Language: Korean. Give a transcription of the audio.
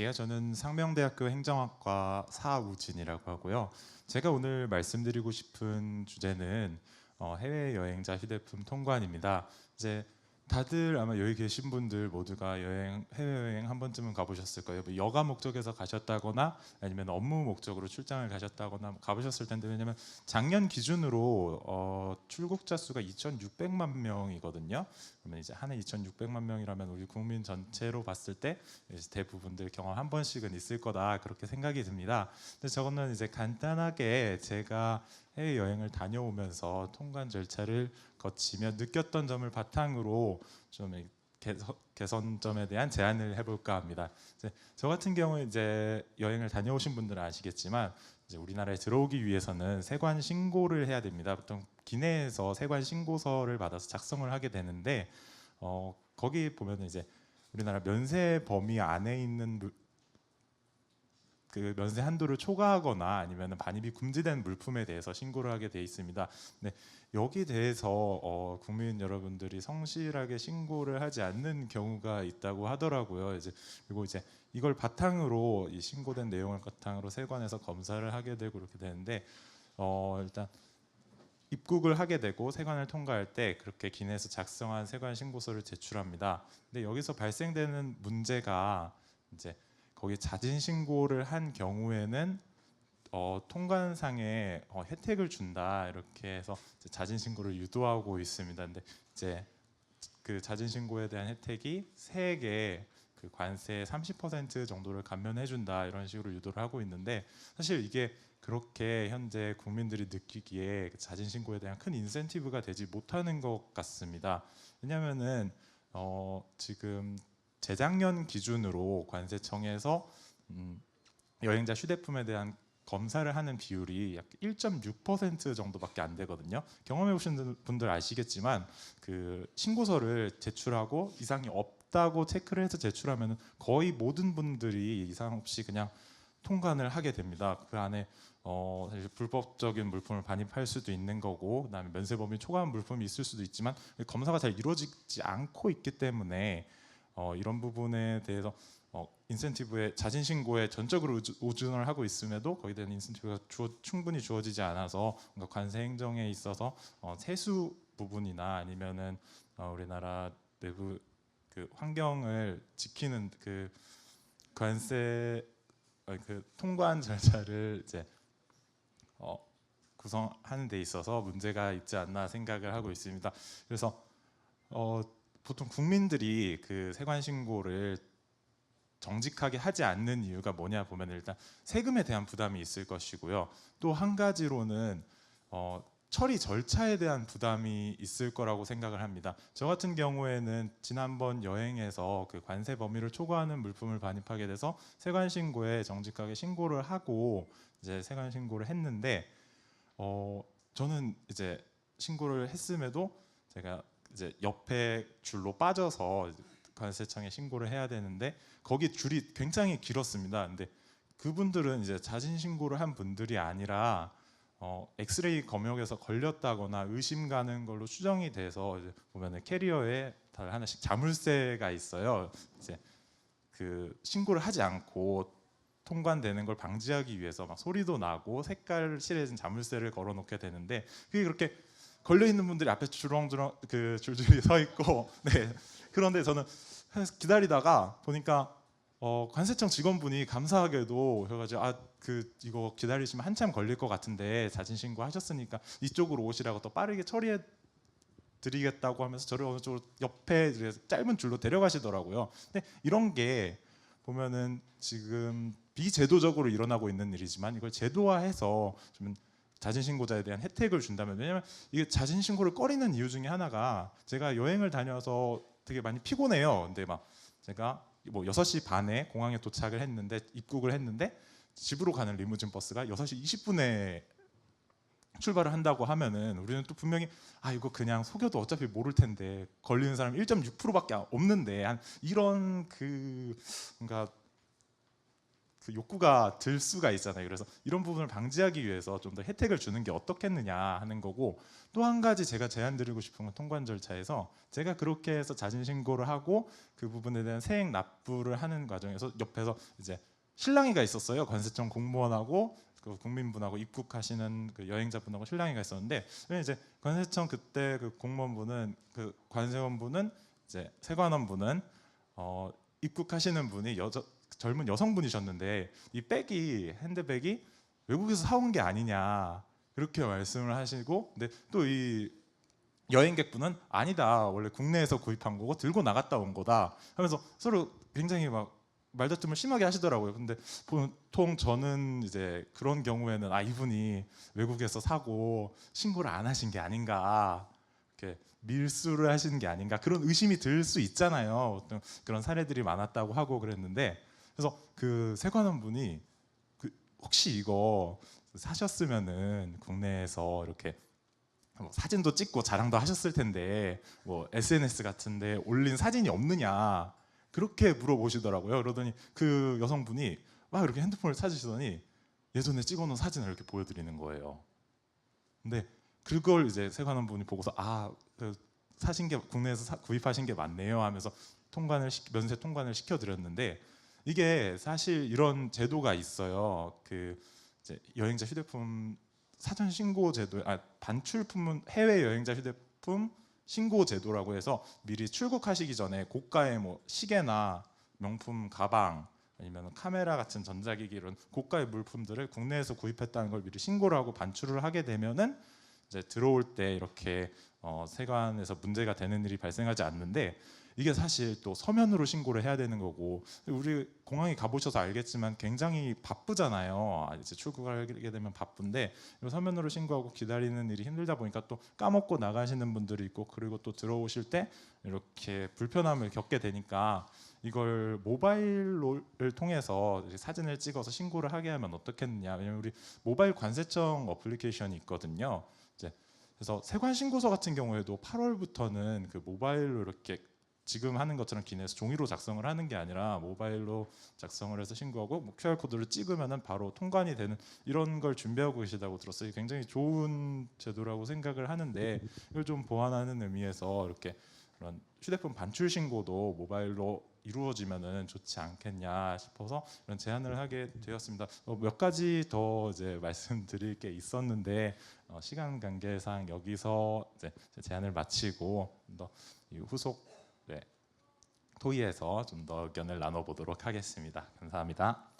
안녕하세요. 저는 상명대학교 행정학과 사우진이라고 하고요. 제가 오늘 말씀드리고 싶은 주제는 어, 해외 여행자 휴대폰 통관입니다. 이제 다들 아마 여기 계신 분들 모두가 여행 해외 여행 한 번쯤은 가보셨을 거예요. 뭐 여가 목적에서 가셨다거나 아니면 업무 목적으로 출장을 가셨다거나 가보셨을 텐데 왜냐면 작년 기준으로 어, 출국자 수가 2,600만 명이거든요. 그러면 이제 한 해 2,600만 명이라면 우리 국민 전체로 봤을 때 대부분들 경험 한 번씩은 있을 거다 그렇게 생각이 듭니다. 근데 저거는 이제 간단하게 제가 해외 여행을 다녀오면서 통관 절차를 거치며 느꼈던 점을 바탕으로 좀 개선, 개선 점에 대한 제안을 해볼까 합니다. 저 같은 경우에 이제 여행을 다녀오신 분들은 아시겠지만 이제 우리나라에 들어오기 위해서는 세관 신고를 해야 됩니다. 보통 기내에서 세관 신고서를 받아서 작성을 하게 되는데 어, 거기 보면 이제 우리나라 면세 범위 안에 있는 물, 그 면세 한도를 초과하거나 아니면 반입이 금지된 물품에 대해서 신고를 하게 돼 있습니다. 네, 여기 대해서 어, 국민 여러분들이 성실하게 신고를 하지 않는 경우가 있다고 하더라고요. 이제 그리고 이제 이걸 바탕으로 이 신고된 내용을 바탕으로 세관에서 검사를 하게 되고 그렇게 되는데 어, 일단 입국을 하게 되고 세관을 통과할 때 그렇게 기내에서 작성한 세관 신고서를 제출합니다. 근데 여기서 발생되는 문제가 이제 거기 자진 신고를 한 경우에는 어, 통관상에 어, 혜택을 준다 이렇게 해서 자진 신고를 유도하고 있습니다. 근데 이제 그 자진 신고에 대한 혜택이 세액의 그 관세 30% 정도를 감면해 준다 이런 식으로 유도를 하고 있는데 사실 이게 그렇게 현재 국민들이 느끼기에 그 자진 신고에 대한 큰 인센티브가 되지 못하는 것 같습니다. 왜냐하면은 어, 지금 재작년 기준으로 관세청에서 음, 여행자 휴대폰에 대한 검사를 하는 비율이 약 1.6% 정도밖에 안 되거든요. 경험해 보신 분들 아시겠지만 그 신고서를 제출하고 이상이 없다고 체크를 해서 제출하면 거의 모든 분들이 이상 없이 그냥 통관을 하게 됩니다. 그 안에 어, 사실 불법적인 물품을 반입할 수도 있는 거고, 그다음에 면세 범위 초과한 물품이 있을 수도 있지만 검사가 잘 이루어지지 않고 있기 때문에 어, 이런 부분에 대해서 어, 인센티브에 자진 신고에 전적으로 의존을 하고 있음에도 거기에 대한 인센티브가 주어, 충분히 주어지지 않아서 뭔가 관세 행정에 있어서 어, 세수 부분이나 아니면은 어, 우리나라 내부 그 환경을 지키는 그 관세 어, 그 통관 절차를 이제 어, 구성하는 데 있어서 문제가 있지 않나 생각을 하고 있습니다. 그래서 어, 보통 국민들이 그 세관 신고를 정직하게 하지 않는 이유가 뭐냐 보면 일단 세금에 대한 부담이 있을 것이고요. 또 한 가지로는 어, 처리 절차에 대한 부담이 있을 거라고 생각을 합니다. 저 같은 경우에는 지난번 여행에서 그 관세 범위를 초과하는 물품을 반입하게 돼서 세관 신고에 정직하게 신고를 하고 이제 세관 신고를 했는데 어, 저는 이제 신고를 했음에도 제가 이제 옆에 줄로 빠져서 관세청에 신고를 해야 되는데 거기 줄이 굉장히 길었습니다. 근데 그분들은 이제 자진 신고를 한 분들이 아니라 어, 엑스레이 검역에서 걸렸다거나 의심 가는 걸로 추정이 돼서 이제 보면은 캐리어에 다 하나씩 자물쇠가 있어요. 이제 그 신고를 하지 않고 통관되는 걸 방지하기 위해서 막 소리도 나고 색깔 칠해진 자물쇠를 걸어놓게 되는데 그게 그렇게 걸려 있는 분들이 앞에 주렁주렁 그 줄줄이 서 있고 네 그런데 저는 기다리다가 보니까 어, 관세청 직원분이 감사하게도 해가지고 아그 이거 기다리시면 한참 걸릴 것 같은데 자진 신고하셨으니까 이쪽으로 오시라고 또 빠르게 처리해 드리겠다고 하면서 저를 어느 쪽으로 옆에 짧은 줄로 데려가시더라고요. 근데 이런 게 보면은 지금 비제도적으로 일어나고 있는 일이지만 이걸 제도화해서 좀 자진 신고자에 대한 혜택을 준다면 왜냐면 이게 자진 신고를 꺼리는 이유 중에 하나가 제가 여행을 다녀서 되게 많이 피곤해요. 근데 막 제가 뭐 6시 반에 공항에 도착을 했는데 입국을 했는데 집으로 가는 리무진 버스가 6시 20분에 출발을 한다고 하면은 우리는 또 분명히 아 이거 그냥 속여도 어차피 모를 텐데 걸리는 사람 1.6%밖에 없는데 한 이런 그 뭔가 그 욕구가 들 수가 있잖아요. 그래서 이런 부분을 방지하기 위해서 좀 더 혜택을 주는 게 어떻겠느냐 하는 거고 또 한 가지 제가 제안 드리고 싶은 건 통관 절차에서 제가 그렇게 해서 자진 신고를 하고 그 부분에 대한 세액 납부를 하는 과정에서 옆에서 이제 신랑이가 있었어요. 관세청 공무원하고 그 국민분하고 입국하시는 그 여행자분하고 신랑이가 있었는데 이제 관세청 그때 그 공무원분은 그 관세원분은 이제 세관원분은 어, 입국하시는 분이 여자 젊은 여성분이셨는데 이 백이 핸드백이 외국에서 사온 게 아니냐 그렇게 말씀을 하시고 근데 또 이 여행객분은 아니다 원래 국내에서 구입한 거고 들고 나갔다 온 거다 하면서 서로 굉장히 막 말다툼을 심하게 하시더라고요. 근데 보통 저는 이제 그런 경우에는 아 이분이 외국에서 사고 신고를 안 하신 게 아닌가 이렇게 밀수를 하시는 게 아닌가 그런 의심이 들 수 있잖아요. 어떤 그런 사례들이 많았다고 하고 그랬는데 그래서 그 세관원 분이 그 혹시 이거 사셨으면은 국내에서 이렇게 뭐 사진도 찍고 자랑도 하셨을 텐데 뭐 SNS 같은데 올린 사진이 없느냐 그렇게 물어보시더라고요. 그러더니 그 여성분이 막 이렇게 핸드폰을 찾으시더니 예전에 찍어놓은 사진을 이렇게 보여드리는 거예요. 근데 그걸 이제 세관원 분이 보고서 아 그 사신 게 국내에서 사- 구입하신 게 맞네요 하면서 통관을 시- 면세 통관을 시켜드렸는데 이게 사실 이런 제도가 있어요. 그 이제 여행자 휴대폰 사전 신고 제도, 아 반출품은 해외 여행자 휴대폰 신고 제도라고 해서 미리 출국하시기 전에 고가의 뭐 시계나 명품 가방 아니면 카메라 같은 전자기기 이런 고가의 물품들을 국내에서 구입했다는 걸 미리 신고를 하고 반출을 하게 되면은 이제 들어올 때 이렇게 어, 세관에서 문제가 되는 일이 발생하지 않는데 이게 사실 또 서면으로 신고를 해야 되는 거고 우리 공항에 가보셔서 알겠지만 굉장히 바쁘잖아요. 아, 이제 출국하게 되면 바쁜데 서면으로 신고하고 기다리는 일이 힘들다 보니까 또 까먹고 나가시는 분들이 있고 그리고 또 들어오실 때 이렇게 불편함을 겪게 되니까 이걸 모바일을 통해서 사진을 찍어서 신고를 하게 하면 어떻겠느냐 왜냐면 우리 모바일 관세청 어플리케이션이 있거든요. 이제 그래서 세관 신고서 같은 경우에도 8월부터는 그 모바일로 이렇게 지금 하는 것처럼 기내에서 종이로 작성을 하는 게 아니라 모바일로 작성을 해서 신고하고 뭐 QR 코드를 찍으면은 바로 통관이 되는 이런 걸 준비하고 계시다고 들었어요. 굉장히 좋은 제도라고 생각을 하는데 이걸 좀 보완하는 의미에서 이렇게 그런 휴대폰 반출 신고도 모바일로 이루어지면은 좋지 않겠냐 싶어서 이런 제안을 하게 되었습니다. 어, 몇 가지 더 이제 말씀드릴 게 있었는데 어, 시간 관계상 여기서 이제 제안을 마치고 더이 후속 네, 토의에서 좀 더 의견을 나눠보도록 하겠습니다. 감사합니다.